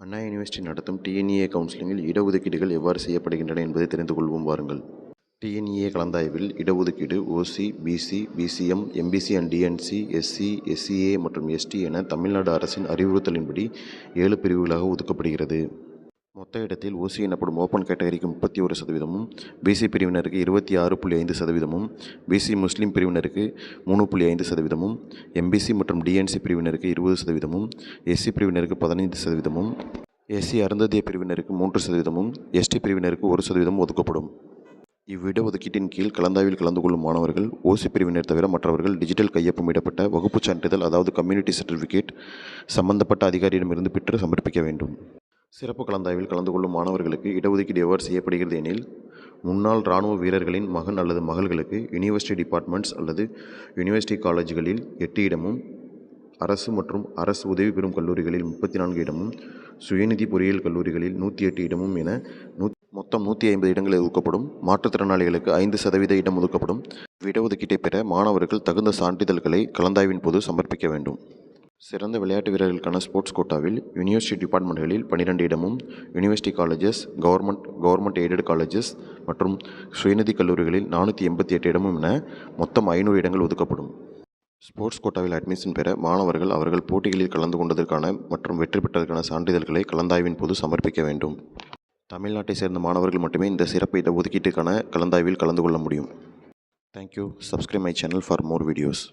அண்ணா university நடத்தும் TNEA கவுன்சிலிங்கில் இடஒதுக்கீடுகள் எவ்வாறு செய்யப்படுகின்றன என்பதை தெரிந்து கொள்வோம் வாருங்கள். டிஎன்இஏ கலந்தாய்வில் இடஒதுக்கீடு OC BC BCM MBC and DNC SC SCA மற்றும் எஸ்டி என தமிழ்நாடு அரசின் அறிவுறுத்தலின்படி ஏழு பிரிவுகளாக ஒதுக்கப்படுகிறது. மொத்த இடத்தில் ஓசி எனப்படும் ஓப்பன் கேட்டகரிக்கு முப்பத்தி ஒரு சதவீதமும் பிசி பிரிவினருக்கு இருபத்தி ஆறு புள்ளி ஐந்து சதவீதமும் பிசி முஸ்லீம் பிரிவினருக்கு மூணு புள்ளி ஐந்து சதவீதமும் எம்பிசி மற்றும் டிஎன்சி பிரிவினருக்கு இருபது சதவீதமும் எஸ்சி பிரிவினருக்கு பதினைந்து சதவீதமும் எஸ்சி அருந்ததிய பிரிவினருக்கு மூன்று சதவீதமும் எஸ்டி பிரிவினருக்கு ஒரு சதவீதம் ஒதுக்கப்படும். இவ்விட ஒதுக்கீட்டின் கீழ் கலந்தாய்வில் கலந்து கொள்ளும் மாணவர்கள் ஓசி பிரிவினர் தவிர மற்றவர்கள் டிஜிட்டல் கையொப்பமிடப்பட்ட வகுப்புச் சான்றிதழ் அதாவது கம்யூனிட்டி சர்டிஃபிகேட் சம்பந்தப்பட்ட அதிகாரியிடமிருந்து பெற்று சமர்ப்பிக்க வேண்டும். சிறப்பு கலந்தாய்வில் கலந்து கொள்ளும் மாணவர்களுக்கு இடஒதுக்கீடு எவ்வாறு செய்யப்படுகிறது எனில் முன்னாள் இராணுவ வீரர்களின் மகன் அல்லது மகள்களுக்கு யூனிவர்சிட்டி டிபார்ட்மெண்ட்ஸ் அல்லது யூனிவர்சிட்டி காலேஜ்களில் எட்டு இடமும் அரசு மற்றும் அரசு உதவி பெறும் கல்லூரிகளில் முப்பத்தி நான்கு இடமும் சுயநிதி பொறியியல் கல்லூரிகளில் நூற்றி எட்டு இடமும் என நூ மொத்தம் நூற்றி ஐம்பது இடங்கள் ஒதுக்கப்படும் மாற்றுத்திறனாளிகளுக்கு ஐந்து சதவீத இடம் ஒதுக்கப்படும். இடஒதுக்கீட்டை பெற மாணவர்கள் தகுந்த சான்றிதழ்களை கலந்தாய்வின் போது சமர்ப்பிக்க வேண்டும். சிறந்த விளையாட்டு வீரர்களுக்கான ஸ்போர்ட்ஸ் கோட்டாவில் யூனிவர்சிட்டி டிபார்ட்மெண்ட்களில் பன்னிரெண்டு இடமும் university colleges government government aided colleges மற்றும் சுயநிதி கல்லூரிகளில் நானூற்றி எண்பத்தி எட்டு இடமும் என மொத்தம் ஐநூறு இடங்கள் ஒதுக்கப்படும். ஸ்போர்ட்ஸ் கோட்டாவில் அட்மிஷன் பெற மாணவர்கள் அவர்கள் போட்டிகளில் கலந்து கொண்டதற்கான மற்றும் வெற்றி பெற்றதற்கான சான்றிதழ்களை கலந்தாய்வின் போது சமர்ப்பிக்க வேண்டும். தமிழ்நாட்டை சேர்ந்த மாணவர்கள் மட்டுமே இந்த சிறப்பு இட ஒதுக்கீட்டுக்கான கலந்தாய்வில் கலந்து கொள்ள முடியும். Thank you subscribe my channel for more videos